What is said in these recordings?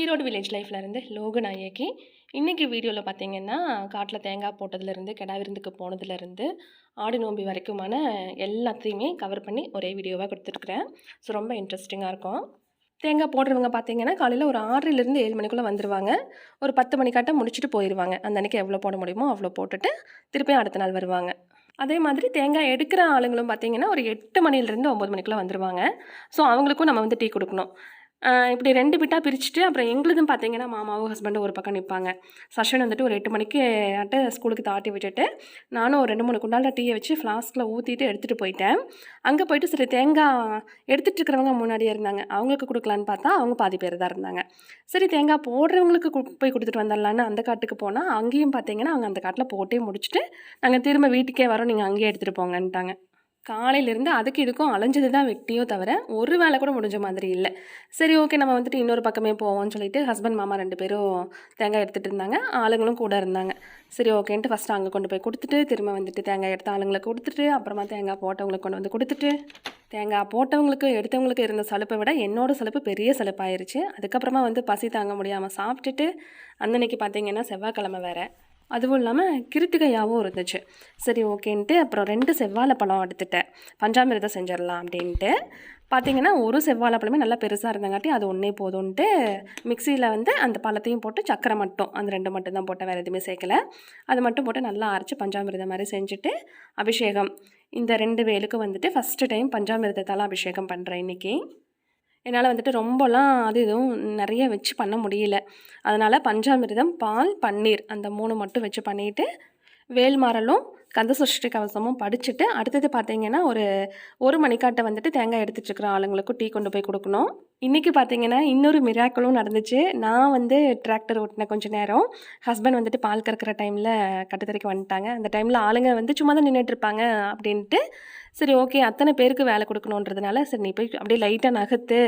Erode village லைஃப்லேருந்து Loganayaki இன்றைக்கி வீடியோவில் பார்த்தீங்கன்னா காட்டில் தேங்காய் போட்டதுலேருந்து கிடா விருந்துக்கு போனதுலேருந்து ஆடு நோம்பி வரைக்குமான எல்லாத்தையுமே கவர் பண்ணி ஒரே வீடியோவாக கொடுத்துருக்குறேன். ஸோ ரொம்ப இன்ட்ரெஸ்டிங்காக இருக்கும். தேங்காய் போடுறவங்க பார்த்தீங்கன்னா காலையில் ஒரு ஆறுலேருந்து ஏழு மணிக்குள்ளே வந்துடுவாங்க ஒரு பத்து மணிக்காட்ட முடிச்சுட்டு போயிடுவாங்க அந்த அன்றைக்கி எவ்வளோ போட முடியுமோ அவ்வளோ போட்டுட்டு திருப்பியும் அடுத்த நாள் வருவாங்க. அதே மாதிரி தேங்காய் எடுக்கிற ஆளுங்களும் பார்த்தீங்கன்னா ஒரு எட்டு மணிலேருந்து ஒம்பது மணிக்குள்ளே வந்துடுவாங்க ஸோ அவங்களுக்கும் நம்ம வந்து டீ கொடுக்கணும். இப்படி ரெண்டு பிட்டாக பிரிச்சுட்டு அப்புறம் எங்களுதும் பார்த்தீங்கன்னா மாமாவும் ஹஸ்பண்டும் ஒரு பக்கம் நிற்பாங்க சஷன் வந்துட்டு ஒரு எட்டு மணிக்கு ஆட்ட ஸ்கூலுக்கு தாட்டி விட்டுட்டு நானும் ஒரு ரெண்டு மூணு குண்டால டீயை வச்சு ஃப்ளாஸ்கில் ஊற்றிட்டு எடுத்துகிட்டு போயிட்டேன். அங்கே போயிட்டு சரி தேங்காய் எடுத்துகிட்டு இருக்கிறவங்க முன்னாடியே இருந்தாங்க. அவங்களுக்கு கொடுக்கலான்னு பார்த்தா அவங்க பாதி பேர் தான் இருந்தாங்க. சரி தேங்காய் போடுறவங்களுக்கு போய் கொடுத்துட்டு வந்துடலான்னு அந்த காட்டுக்கு போனால் அங்கேயும் பார்த்தீங்கன்னா அவங்க அந்த காட்டில் போட்டே முடிச்சுட்டு நாங்கள் திரும்ப வீட்டுக்கே வரோம். நீங்கள் அங்கேயே எடுத்துகிட்டு போங்கன்ட்டாங்க. காலையிலேருந்து அதுக்கு இதுக்கும் அலைஞ்சது தான் வெட்டியோ தவிர ஒரு வேலை கூட முடிஞ்ச மாதிரி இல்லை. சரி ஓகே நம்ம வந்துட்டு இன்னொரு பக்கமே போவோம்னு சொல்லிட்டு ஹஸ்பண்ட் மாமா ரெண்டு பேரும் தேங்காய் எடுத்துகிட்டு இருந்தாங்க. ஆளுங்களும் கூட இருந்தாங்க. சரி ஓகேன்ட்டு ஃபஸ்ட்டு அங்கே கொண்டு போய் கொடுத்துட்டு திரும்ப வந்துட்டு தேங்காய் எடுத்த ஆளுங்களை கொடுத்துட்டு அப்புறமா தேங்காய் போட்டவங்களுக்கு கொண்டு வந்து கொடுத்துட்டு தேங்காய் போட்டவங்களுக்கு எடுத்தவங்களுக்கு இருந்த சலுப்பை விட என்னோட சலுப்பு பெரிய சலுப்பாயிருச்சு. அதுக்கப்புறமா வந்து பசி தாங்க முடியாமல் சாப்பிட்டுட்டு அன்னன்னைக்கு பார்த்தீங்கன்னா செவ்வாய்க்கிழமை வேறு. அதுவும் இல்லாமல் கிருத்திகையாகவும் இருந்துச்சு. சரி ஓகேன்ட்டு அப்புறம் ரெண்டு செவ்வாழை பழம் எடுத்துட்டேன். பஞ்சாமிரதம் செஞ்சிடலாம் அப்படின்ட்டு. பார்த்தீங்கன்னா ஒரு செவ்வாழை பழமே நல்லா பெருசாக இருந்தங்காட்டி அது ஒன்றே போதும்ன்ட்டு மிக்சியில் வந்து அந்த பழத்தையும் போட்டு சக்கரை மட்டும் அந்த ரெண்டு மட்டும் தான் போட்டேன் வேறு எதுவுமே சேர்க்கல. அது மட்டும் போட்டு நல்லா அரைச்சி பஞ்சாமிரதம் மாதிரி செஞ்சுட்டு அபிஷேகம். இந்த ரெண்டு வேலுக்கு வந்துட்டு ஃபஸ்ட்டு டைம் பஞ்சாமிரதத்தால் அபிஷேகம் பண்ணுறேன் இன்றைக்கி என்னால் வந்துட்டு ரொம்பலாம் அது இதுவும் நிறைய வச்சு பண்ண முடியல. அதனால் பஞ்சாமிர்தம் பால் பன்னீர் அந்த மூணு மட்டும் வச்சு பண்ணிவிட்டு வேல்மாரலும் கந்தசஷ்டி கவசமும் படிச்சுட்டு அடுத்தது பார்த்தீங்கன்னா ஒரு ஒரு மணிக்காட்டை வந்துட்டு தேங்காய் எடுத்துட்டு இருக்கிற ஆளுங்களுக்கும் டீ கொண்டு போய் கொடுக்கணும். இன்றைக்கி பார்த்தீங்கன்னா இன்னொரு மிராக்களும் நடந்துச்சு. நான் வந்து டிராக்டர் ஓட்டின கொஞ்சம் நேரம். ஹஸ்பண்ட் வந்துட்டு பால் கறக்கிற டைமில் கட்டுத்தரைக்கு வந்துட்டாங்க. அந்த டைமில் ஆளுங்க வந்து சும்மா தான் நின்றுட்டு இருப்பாங்க அப்படின்ட்டு சரி ஓகே அத்தனை பேருக்கு வேலை கொடுக்கணுன்றதுனால சரி நீ போய் அப்படியே லைட்டாக நகர்த்து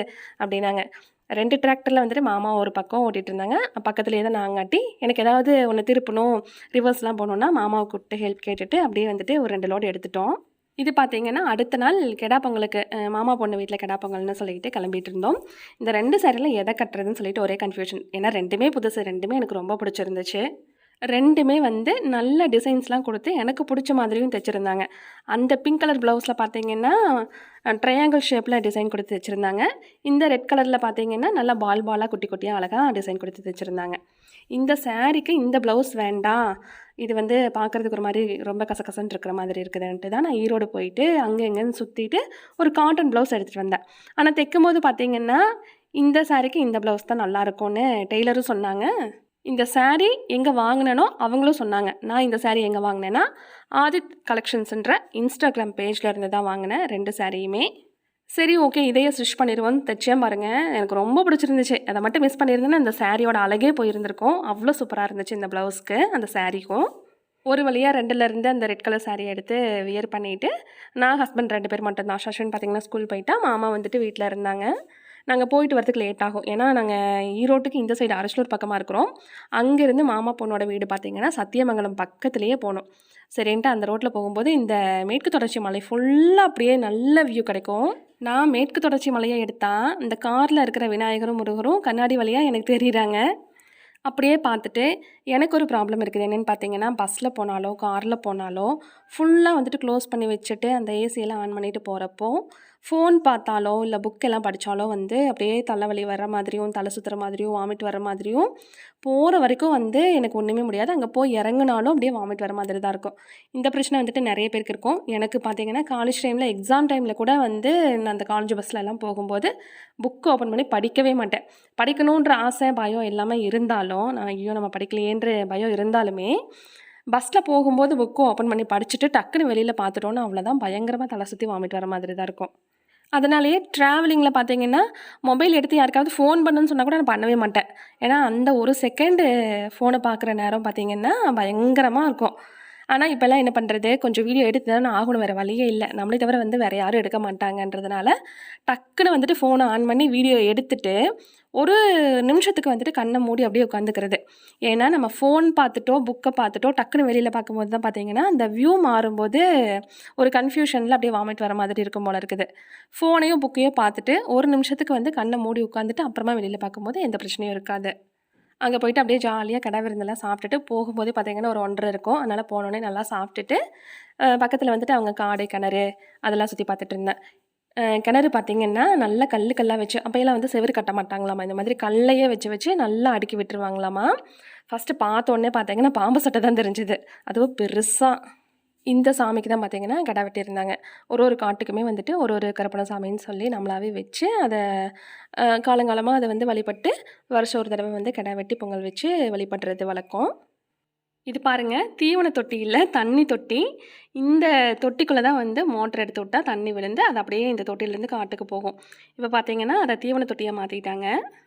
அப்படின்னாங்க. ரெண்டு டிராக்டரில் வந்துட்டு மாமா ஒரு பக்கம் ஓட்டிகிட்டு இருந்தாங்க பக்கத்துலேயே தான் நாங்காட்டி எனக்கு ஏதாவது ஒன்று திருப்பணும் ரிவர்ஸ்லாம் போகணுன்னா மாமாவை கூப்பிட்டு ஹெல்ப் கேட்டுட்டு அப்படியே வந்துட்டு ஒரு ரெண்டு லோடு எடுத்துட்டோம். இது பார்த்தீங்கன்னா அடுத்த நாள் கெடா பொங்கலுக்கு மாமா பொண்ணு வீட்டில் கெடா பொங்கல்னு சொல்லிட்டு கிளம்பிட்டு இருந்தோம் இந்த ரெண்டு சாரியில் எதை கட்டுறதுன்னு சொல்லிட்டு ஒரே கன்ஃபியூஷன் ஏன்னா ரெண்டுமே புதுசு ரெண்டுமே எனக்கு ரொம்ப பிடிச்சிருந்துச்சு. ரெண்டுமே வந்து நல்ல டிசைன்ஸ்லாம் கொடுத்து எனக்கு பிடிச்ச மாதிரியும் தைச்சிருந்தாங்க. அந்த பிங்க் கலர் ப்ளவுஸில் பார்த்தீங்கன்னா ட்ரையாங்கிள் ஷேப்பில் டிசைன் கொடுத்து தைச்சிருந்தாங்க. இந்த ரெட் கலரில் பார்த்தீங்கன்னா நல்லா பால் பாலாக குட்டி குட்டியாக அழகாக டிசைன் கொடுத்து தைச்சிருந்தாங்க. இந்த சாரீக்கு இந்த ப்ளவுஸ் வேண்டாம். இது வந்து பார்க்குறதுக்கு ஒரு மாதிரி ரொம்ப கசகசன்னு இருக்கிற மாதிரி இருக்குதுன்ட்டு தான் நான் ஈரோடு போயிட்டு அங்கே எங்கேன்னு சுற்றிட்டு ஒரு காட்டன் ப்ளவுஸ் எடுத்துகிட்டு வந்தேன். ஆனால் தைக்கும் போது பார்த்தீங்கன்னா இந்த சாரீக்கு இந்த ப்ளவுஸ் தான் நல்லாயிருக்கும்னு டெய்லரும் சொன்னாங்க. இந்த சாரீ எங்கே வாங்கினனோ அவங்களும் சொன்னாங்க. நான் இந்த சாரீ எங்கே வாங்கினேன்னா ஆதித் கலெக்ஷன்ஸுன்ற இன்ஸ்டாகிராம் பேஜில் இருந்து தான் வாங்கினேன் ரெண்டு சாரியுமே சரி ஓகே இதையே ஸ்டிச் பண்ணிடுவோன்னு தைச்சேன் பாருங்கள் எனக்கு ரொம்ப பிடிச்சிருந்துச்சு. அதை மட்டும் மிஸ் பண்ணியிருந்தேன்னா இந்த சாரியோட அழகே போயிருந்திருக்கும். அவ்வளோ சூப்பராக இருந்துச்சு இந்த ப்ளவுஸ்க்கு அந்த சாரீக்கும் ஒரு வழியாக ரெண்டுலேருந்து அந்த ரெட் கலர் சாரியை எடுத்து வியர் பண்ணிவிட்டு நான் ஹஸ்பண்ட் ரெண்டு பேர் மட்டும்தான். சஷன் பார்த்தீங்கன்னா ஸ்கூல் போயிட்டா மாமா வந்துட்டு வீட்டில் இருந்தாங்க. நாங்கள் போயிட்டு வரதுக்கு லேட் ஆகும். ஏன்னா நாங்கள் ஈரோட்டுக்கு இந்த சைடு அரசலூர் பக்கமாக இருக்கிறோம். அங்கேருந்து மாமா பொண்ணோட வீடு பார்த்தீங்கன்னா சத்தியமங்கலம் பக்கத்துலேயே போனோம் சரின்ட்டு அந்த ரோட்டில் போகும்போது இந்த மேற்கு தொடர்ச்சி மலை ஃபுல்லாக அப்படியே நல்ல வியூ கிடைக்கும். நான் மேற்கு தொடர்ச்சி மலையை எடுத்தால் இந்த காரில் இருக்கிற விநாயகரும் முருகரும் கண்ணாடி வழியாக எனக்கு தெரியுறாங்க. அப்படியே பார்த்துட்டு எனக்கு ஒரு ப்ராப்ளம் இருக்குது. என்னென்னு பார்த்தீங்கன்னா பஸ்ஸில் போனாலோ காரில் போனாலோ ஃபுல்லாக வந்துட்டு க்ளோஸ் பண்ணி வச்சுட்டு அந்த ஏசியெல்லாம் ஆன் பண்ணிட்டு போகிறப்போ ஃபோன் பார்த்தாலோ இல்லை புக்கெல்லாம் படித்தாலோ வந்து அப்படியே தலைவலி வர்ற மாதிரியும் தலை சுற்றுற மாதிரியும் வாமிட் வர மாதிரியும் போகிற வரைக்கும் வந்து எனக்கு ஒன்றுமே முடியாது. அங்கே போய் இறங்குனாலும் அப்படியே வாமிட் வர மாதிரி தான் இருக்கும். இந்த பிரச்சனை வந்துட்டு நிறைய பேருக்கு இருக்கும். எனக்கு பார்த்தீங்கன்னா காலேஜ் டைமில் எக்ஸாம் டைமில் கூட வந்து நான் அந்த காலேஜ் பஸ்ஸில் எல்லாம் போகும்போது புக்கு ஓப்பன் பண்ணி படிக்கவே மாட்டேன். படிக்கணுன்ற ஆசை பயம் எல்லாமே இருந்தாலும் நான் ஐயோ நம்ம அப்படின்ற பயம் இருந்தாலுமே பஸ்ஸில் போகும்போது புக்கும் ஓப்பன் பண்ணி படிச்சுட்டு டக்குன்னு வெளியில் பார்த்துட்டோன்னு அவ்வளோதான் பயங்கரமாக தலை சுற்றி வாமிட் வர மாதிரி தான் இருக்கும். அதனாலேயே ட்ராவலிங்கில் பார்த்தீங்கன்னா மொபைல் எடுத்து யாருக்காவது ஃபோன் பண்ணுன்னு சொன்னால் கூட நான் பண்ணவே மாட்டேன். ஏன்னா அந்த ஒரு செகண்டு ஃபோனை பார்க்குற நேரம் பார்த்தீங்கன்னா பயங்கரமாக இருக்கும். ஆனால் இப்போல்லாம் என்ன பண்ணுறது கொஞ்சம் வீடியோ எடுத்து தானே ஆகணும். வேறு வழியே இல்லை. நம்மளே தவிர வந்து வேறு யாரும் எடுக்க மாட்டாங்கன்றதுனால டக்குன்னு வந்துட்டு ஃபோனை ஆன் பண்ணி வீடியோ எடுத்துட்டு ஒரு நிமிஷத்துக்கு வந்துட்டு கண்ணை மூடி அப்படியே உட்காந்துக்கிறது. ஏன்னா நம்ம ஃபோன் பார்த்துட்டோ புக்கை பார்த்துட்டோ டக்குன்னு வெளியில் பார்க்கும்போது தான் பார்த்தீங்கன்னா அந்த வியூ மாறும்போது ஒரு கன்ஃபியூஷனில் அப்படியே வாமிட் வர மாதிரி இருக்கும் போல இருக்குது. ஃபோனையும் புக்கையும் பார்த்துட்டு ஒரு நிமிஷத்துக்கு வந்து கண்ணை மூடி உட்காந்துட்டு அப்புறமா வெளியில் பார்க்கும்போது எந்த பிரச்சனையும் இருக்காது. அங்கே போயிட்டு அப்படியே ஜாலியாக கடை விருந்தெல்லாம் சாப்பிட்டுட்டு போகும்போதே பார்த்தீங்கன்னா ஒரு ஒன்றரை இருக்கும். அதனால் போனோடனே நல்லா சாப்பிட்டுட்டு பக்கத்தில் வந்துட்டு அவங்க காடு கிணறு அதெல்லாம் சுற்றி பார்த்துட்டு இருந்தேன். கிணறு பார்த்தீங்கன்னா நல்லா கல் கல்லாக வச்சு அப்போயெல்லாம் வந்து செவுரு கட்ட மாட்டாங்களாமா? இந்த மாதிரி கல்லையே வச்சு வச்சு நல்லா அடுக்கி விட்டுருவாங்களாமா? ஃபஸ்ட்டு பார்த்தோன்னே பார்த்தீங்கன்னா பாம்பு சட்டை தான் தெரிஞ்சுது. அதுவும் பெருசாக இந்த சாமிக்கு தான் பார்த்தீங்கன்னா கடை வெட்டியிருந்தாங்க. ஒரு ஒரு காட்டுக்குமே வந்துட்டு ஒரு ஒரு கருப்பண சாமின்னு சொல்லி நம்மளாவே வச்சு அதை காலங்காலமாக அதை வந்து வழிபட்டு வருஷம் ஒரு தடவை வந்து கடை வெட்டி பொங்கல் வச்சு வழிபடுறது வழக்கம். இது பாருங்கள் தீவன தொட்டி இல்லை தண்ணி தொட்டி. இந்த தொட்டிக்குள்ளே தான் வந்து மோட்டர் எடுத்து விட்டால் தண்ணி விழுந்து அது அப்படியே இந்த தொட்டிலேருந்து காட்டுக்கு போகும். இப்போ பார்த்தீங்கன்னா அதை தீவன தொட்டியாக மாற்றிக்கிட்டாங்க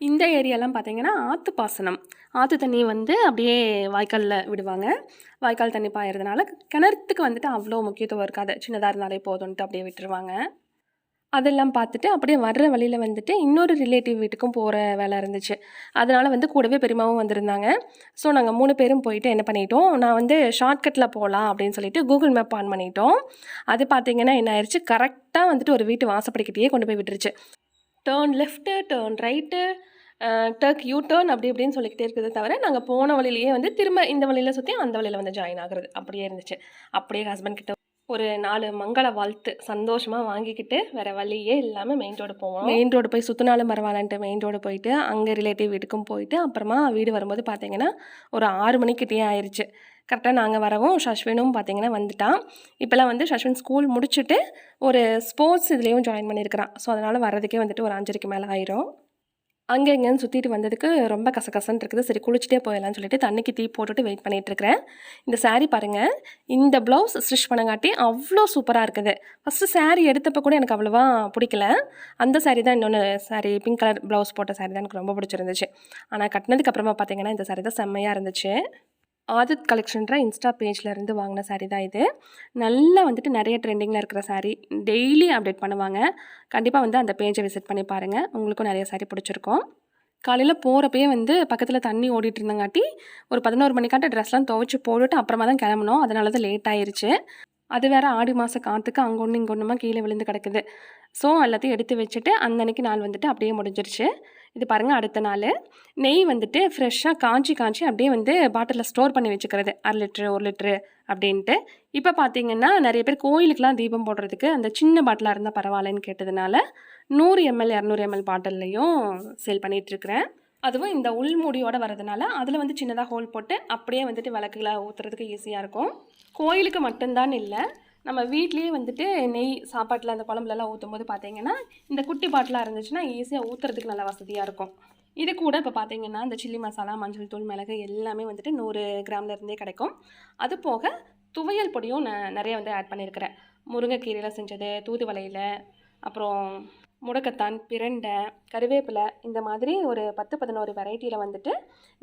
இந்த ஏரியாலாம் பார்த்தீங்கன்னா ஆற்று பாசனம். ஆற்று தண்ணி வந்து அப்படியே வாய்க்காலில் விடுவாங்க. வாய்க்கால் தண்ணி பாயறதுனால கிணத்துக்கு வந்துட்டு அவ்வளோ முக்கியத்துவம் இருக்காது. சின்னதாக இருந்தாலே போதும்ன்ட்டு அப்படியே விட்டுருவாங்க. அதெல்லாம் பார்த்துட்டு அப்படியே வர்ற வழியில் வந்துட்டு இன்னொரு ரிலேட்டிவ் வீட்டுக்கும் போகிற வேலை இருந்துச்சு. அதனால் வந்து கூடவே பெரியமாவும் வந்திருந்தாங்க. ஸோ நாங்கள் மூணு பேரும் போயிட்டு என்ன பண்ணிட்டோம்? நான் வந்து ஷார்ட்கட்டில் போகலாம் அப்படின்னு சொல்லிட்டு கூகுள் மேப் ஆன் பண்ணிட்டோம். அது பார்த்தீங்கன்னா என்ன ஆயிடுச்சு கரெக்டாக வந்துட்டு ஒரு வீட்டு வாசப்படிக்கிட்டே கொண்டு போய் விட்டுருச்சு. டேர்ன் லெஃப்ட்டு டேர்ன் ரைட்டு டர்க் யூ டேர்ன் அப்படி இப்படின்னு சொல்லிக்கிட்டே இருக்கிறத தவிர நாங்கள் போன வழியிலேயே வந்து திரும்ப இந்த வழியில் சுற்றி அந்த வழியில் வந்து ஜாயின் ஆகுறது. அப்படியே இருந்துச்சு. அப்படியே ஹஸ்பண்ட் கிட்ட ஒரு நாலு மங்கள வாழ்த்து சந்தோஷமாக வாங்கிக்கிட்டு வேறு வழியே இல்லாமல் மெயின் ரோடு போவோம். மெயின் ரோடு போய் சுற்றினாலும் பரவாயில்லன்ட்டு மெயின் ரோடு போயிட்டு அங்கே ரிலேட்டிவ் வீட்டுக்கும் போயிட்டு அப்புறமா வீடு வரும்போது பார்த்தீங்கன்னா ஒரு ஆறு மணிக்கிட்டே ஆயிடுச்சு கரெக்டாக நாங்கள் வரவும் ஷஷ்வினும் பார்த்தீங்கன்னா வந்துட்டான். இப்போல்லாம் வந்து ஷஷ்வின் ஸ்கூல் முடிச்சுட்டு ஒரு ஸ்போர்ட்ஸ் இதுலேயும் ஜாயின் பண்ணியிருக்கிறான் ஸோ அதனால் வர்றதுக்கே வந்துட்டு ஒரு அஞ்சரைக்கு மேலே ஆயிரும். அங்கே இங்கேன்னு சுற்றிட்டு வந்ததுக்கு ரொம்ப கசகசன்னு இருக்குது. சரி குளிச்சுட்டே போயிடலாம்னு சொல்லிட்டு தண்ணிக்கு தீ போட்டுட்டு வெயிட் பண்ணிகிட்டு இருக்கிறேன் இந்த சாரீ பாருங்கள் இந்த ப்ளவுஸ் ஸ்டிச் பண்ணங்காட்டி அவ்வளோ சூப்பராக இருக்குது. ஃபஸ்ட்டு சாரீ எடுத்தப்போ கூட எனக்கு அவ்வளோவா பிடிக்கல. அந்த சாரீ தான் இன்னொன்று சாரீ பிங்க் கலர் ப்ளவுஸ் போட்ட சாரீ தான் எனக்கு ரொம்ப பிடிச்சிருந்துச்சு. ஆனால் கட்டினதுக்கு அப்புறமா பார்த்தீங்கன்னா இந்த சாரீ தான் செம்மையாக இருந்துச்சு. ஆதித் கலெக்ஷன்ற இன்ஸ்டா பேஜ்லேருந்து வாங்கின சாரீ தான் இது. நல்லா வந்துட்டு நிறைய ட்ரெண்டிங்கில் இருக்கிற சாரீ டெய்லி அப்டேட் பண்ணுவாங்க. கண்டிப்பாக வந்து அந்த பேஜை விசிட் பண்ணி பாருங்கள் உங்களுக்கும் நிறைய சாரீ பிடிச்சிருக்கும். காலையில் போகிறப்பயே வந்து பக்கத்தில் தண்ணி ஓடிட்டு இருந்தங்காட்டி ஒரு பதினோரு மணிக்காட்ட ட்ரெஸ்லாம் துவைச்சி போட்டுட்டு அப்புறமா தான் கிளம்பணும். அதனால தான் லேட் ஆயிடுச்சு அது வேறு ஆடி மாத காற்றுக்கு அங்கே ஒன்று இங்கே ஒன்றுமா கீழே விழுந்து கிடக்குது. ஸோ எல்லாத்தையும் எடுத்து வச்சுட்டு அன்னன்னைக்கு நாள் வந்துட்டு அப்படியே முடிஞ்சிருச்சு. இது பாருங்கள் அடுத்த நாள். நெய் வந்துட்டு ஃப்ரெஷ்ஷாக காஞ்சி காஞ்சி அப்படியே வந்து பாட்டிலில் ஸ்டோர் பண்ணி வச்சுக்கிறது. அரை லிட்ரு ஒரு லிட்ரு அப்படின்ட்டு. இப்போ பார்த்தீங்கன்னா நிறைய பேர் கோயிலுக்கெலாம் தீபம் போடுறதுக்கு அந்த சின்ன பாட்டிலாக இருந்தால் பரவாயில்லன்னு கேட்டதுனால நூறு எம்எல் இரநூறு எம்எல் பாட்டில்லையும் சேல் பண்ணிகிட்ருக்கிறேன் அதுவும் இந்த உள்மூடியோட வரதுனால அதில் வந்து சின்னதாக ஹோல் போட்டு அப்படியே வந்துட்டு விளக்குகளை ஊற்றுறதுக்கு ஈஸியாக இருக்கும். கோயிலுக்கு மட்டும்தான் இல்லை நம்ம வீட்லேயே வந்துட்டு நெய் சாப்பாட்டில் அந்த குழம்புலலாம் ஊற்றும் போது பார்த்தீங்கன்னா இந்த குட்டி பாட்டிலாக இருந்துச்சுன்னா ஈஸியாக ஊற்றுறதுக்கு நல்ல வசதியாக இருக்கும். இது கூட இப்போ பார்த்தீங்கன்னா இந்த சில்லி மசாலா மஞ்சள் தூள் மிளகு எல்லாமே வந்துட்டு நூறு கிராம்ல இருந்தே கிடைக்கும். அது போக துவையல் பொடியும் நான் நிறைய வந்து ஆட் பண்ணியிருக்கிறேன் முருங்கைக்கீரையில் செஞ்சது தூதுவளையில் அப்புறம் முடக்கத்தான் பிரண்டை கருவேப்பிலை இந்த மாதிரி ஒரு பத்து பதினோரு வெரைட்டியில் வந்துட்டு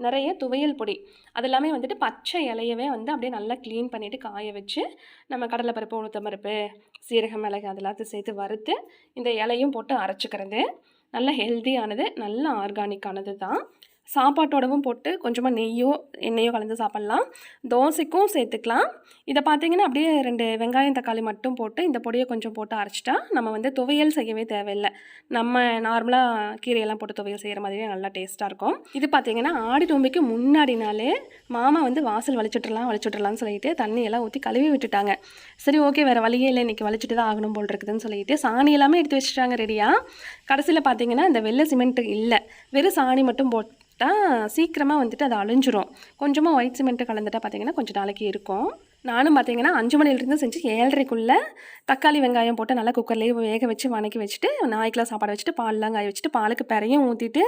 நிறைய துவையல் பொடி. அது எல்லாமே வந்துட்டு பச்சை இலையவே வந்து அப்படியே நல்லா க்ளீன் பண்ணிவிட்டு காய வச்சு நம்ம கடலைப்பருப்பு உளுத்தம்பருப்பு சீரகம் மிளகு அதெல்லாத்தையும் சேர்த்து வறுத்து இந்த இலையும் போட்டு அரைச்சிக்கிறது. நல்ல ஹெல்த்தியானது நல்ல ஆர்கானிக்கானது தான். சாப்பாட்டோடவும் போட்டு கொஞ்சமாக நெய்யோ எண்ணெயோ கலந்து சாப்பிட்லாம். தோசைக்கும் சேர்த்துக்கலாம். இதை பார்த்தீங்கன்னா அப்படியே ரெண்டு வெங்காயம் தக்காளி மட்டும் போட்டு இந்த பொடியை கொஞ்சம் போட்டு அரைச்சிட்டா நம்ம வந்து துவையல் செய்யவே தேவையில்லை. நம்ம நார்மலாக கீரையெல்லாம் போட்டு துவையல் செய்கிற மாதிரியே நல்லா டேஸ்ட்டாக இருக்கும். இது பார்த்தீங்கன்னா ஆடி நோம்பிக்கு முன்னாடி நாளே மாமா வந்து வாசல் வலிச்சுட்டுலாம் வலிச்சுட்டுலாம்னு சொல்லிட்டு தண்ணியெல்லாம் ஊற்றி கழுவி விட்டுட்டாங்க. சரி ஓகே வேறு வழியே இல்லை இன்றைக்கி வலிச்சுட்டு தான் ஆகணும் போல் இருக்குதுன்னு சொல்லிட்டு சாணி எல்லாமே எடுத்து வச்சுட்டாங்க ரெடியாக கடைசியில் பார்த்தீங்கன்னா இந்த வெள்ளை சிமெண்ட்டு இல்லை. வெறும் சாணி மட்டும் போட்டால் சீக்கிரமாக வந்துட்டு அது அழிஞ்சிரும். கொஞ்சமாக ஒயிட் சிமெண்ட்டு கலந்துட்டா பார்த்தீங்கன்னா கொஞ்சம் நாளைக்கு இருக்கும். நானும் பார்த்தீங்கன்னா அஞ்சு மணிலேருந்து செஞ்சு ஏழரைக்குள்ளே தக்காளி வெங்காயம் போட்டு நல்லா குக்கர்லேயே வேக வச்சு வணக்கி வச்சுட்டு நாய்க்கெலாம் சாப்பாடு வச்சுட்டு பால்லாம் காய வச்சுட்டு பாலுக்கு பெறையும் ஊற்றிட்டு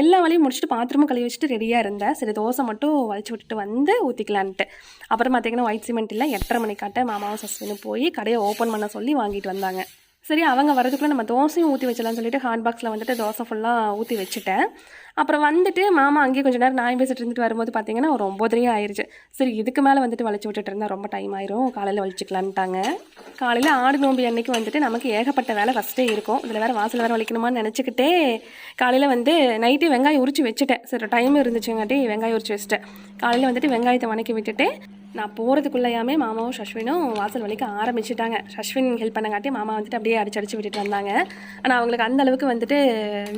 எல்லா வேலையும் முடிச்சுட்டு பாத்திரமும் கழுவி வச்சுட்டு ரெடியாக இருந்தேன். சரி தோசை மட்டும் வலிச்சு விட்டுட்டு வந்து ஊற்றிக்கலான்ட்டு அப்புறம் பார்த்தீங்கன்னா ஒயிட் சிமெண்ட் இல்லை எட்டரை மணிக்காட்ட மாமாவும் சஸ்வினும் போய் கடையை ஓப்பன் பண்ண சொல்லி வாங்கிட்டு வந்தாங்க. சரி அவங்க வரதுக்குள்ளே நம்ம தோசையும் ஊற்றி வச்சலாம்னு சொல்லிட்டு ஹாட் பாக்ஸில் வந்துட்டு தோசை ஃபுல்லாக ஊற்றி வச்சுட்டேன். அப்புறம் வந்துட்டு மாமா அங்கேயே கொஞ்ச நேரம் நான் பேசிட்டு இருந்துட்டு வரும்போது பார்த்தீங்கன்னா ஒரு ஒம்போதரையே ஆயிடுச்சு சரி இதுக்கு மேலே வந்துட்டு வளைச்சி விட்டுட்டு இருந்தால் ரொம்ப டைம் ஆயிரும். காலையில் வலிச்சிக்கலான்ட்டாங்க. காலையில் ஆடு நோம்பி அன்னைக்கு வந்துட்டு நமக்கு ஏகப்பட்ட வேலை ஃபஸ்ட்டே இருக்கும். இதில் வேறு வாசல் வேறு வலிக்கணுமான்னு நினச்சிக்கிட்டே காலையில் வந்து நைட்டே வெங்காயம் உரிச்சு வச்சுட்டேன். சரி டைம் இருந்துச்சுங்காட்டி வெங்காயம் உரிச்சு வச்சுட்டேன். காலையில் வந்துட்டு வெங்காயத்தை வணக்கி விட்டுட்டு நான் போகிறதுக்குள்ளேயாமே மாமாவும் சஷ்வினும் வாசல் வலிக்க ஆரம்பிச்சிட்டாங்க. சஷ்வின் ஹெல்ப் பண்ணங்காட்டி மாமா வந்துட்டு அப்படியே அடிச்சு அடிச்சு விட்டுட்டு வந்தாங்க. ஆனால் அவங்களுக்கு அந்த அளவுக்கு வந்துட்டு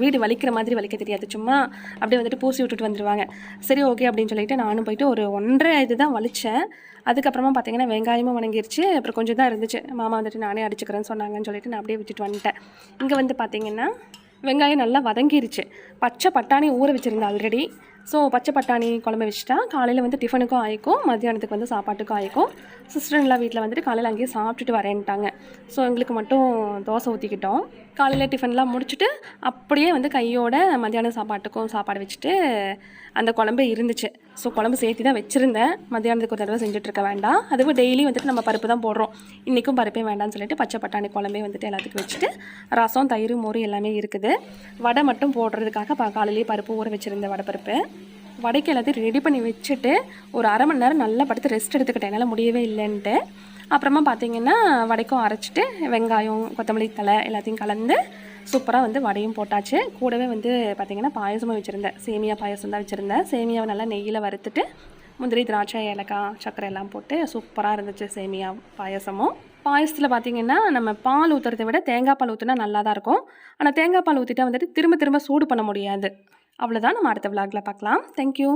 வீடு வலிக்கிற மாதிரி வலிக்க தெரியாது. சும்மா அப்படியே வந்துட்டு பூசி விட்டுட்டு வந்துடுவாங்க சரி ஓகே அப்படின்னு சொல்லிட்டு நானும் போயிட்டு ஒரு ஒன்றரை இது தான் வலித்தேன் அதுக்கப்புறமா பார்த்தீங்கன்னா வெங்காயமும் வணங்கிருச்சு. அப்புறம் கொஞ்சம் தான் இருந்துச்சு. மாமா வந்துட்டு நானே அடிச்சுக்கிறேன்னு சொன்னாங்கன்னு சொல்லிட்டு நான் அப்படியே விட்டுட்டு வந்துட்டேன். இங்கே வந்து பார்த்தீங்கன்னா வெங்காயம் நல்லா வதங்கிருச்சு. பச்சை பட்டாணி ஊற வச்சுருந்தேன் ஆல்ரெடி ஸோ பச்சை பட்டாணி குழம்பு வச்சுட்டா காலையில் வந்து டிஃபனுக்கும் ஆயிக்கும் மத்தியானத்துக்கு வந்து சாப்பாட்டுக்கும் ஆயிக்கும். சிஸ்டர்லாம் வீட்டில் வந்துட்டு காலையில் அங்கேயே சாப்பிட்டுட்டு வரேன்ட்டாங்க. ஸோ எங்களுக்கு மட்டும் தோசை ஊற்றிக்கிட்டோம் காலையில் டிஃபன்லாம் முடிச்சுட்டு அப்படியே வந்து கையோட மத்தியானம் சாப்பாட்டுக்கும் சாப்பாடு வச்சுட்டு அந்த குழம்பு இருந்துச்சு. ஸோ குழம்பு சேர்த்து தான் வச்சுருந்தேன். மத்தியானத்துக்கு ஒரு தடவை செஞ்சுட்ருக்க வேண்டாம். அதுவும் டெய்லி வந்துட்டு நம்ம பருப்பு தான் போடுறோம். இன்றைக்கும் பருப்பே வேண்டாம்னு சொல்லிட்டு பச்சை பட்டாணி குழம்பே வந்துட்டு எல்லாத்துக்கும் வச்சுட்டு ரசம் தயிர் மோர் எல்லாமே இருக்குது. வடை மட்டும் போடுறதுக்காக ப காலையிலேயே பருப்பு ஊற வச்சுருந்தேன் வடை பருப்பு. வடைக்கு எல்லாத்தையும் ரெடி பண்ணி வச்சுட்டு ஒரு அரை மணி நேரம் நல்லா படுத்து ரெஸ்ட் எடுத்துக்கிட்டேன். என்னால் முடியவே இல்லைன்ட்டு. அப்புறமா பார்த்தீங்கன்னா வடைக்கும் அரைச்சிட்டு வெங்காயம் கொத்தமல்லி தலை எல்லாத்தையும் கலந்து சூப்பராக வந்து வடையும் போட்டாச்சு. கூடவே வந்து பார்த்திங்கன்னா பாயசமும் வச்சுருந்தேன். சேமியா பாயசம் தான் வச்சுருந்தேன். சேமியாவை நல்லா நெய்யில் வறுத்துட்டு முந்திரி திராட்சை ஏலக்காய் சர்க்கரை எல்லாம் போட்டு சூப்பராக இருந்துச்சு சேமியா பாயசமும். பாயசத்தில் பார்த்தீங்கன்னா நம்ம பால் ஊற்றுறதை விட தேங்காய் பால் ஊற்றினா நல்லா தான் இருக்கும். ஆனால் தேங்காய் பால் ஊற்றிட்டா வந்துட்டு திரும்ப திரும்ப சூடு பண்ண முடியாது. அவ்வளோதான் நம்ம அடுத்த விளாகில் பார்க்கலாம். தேங்க்யூ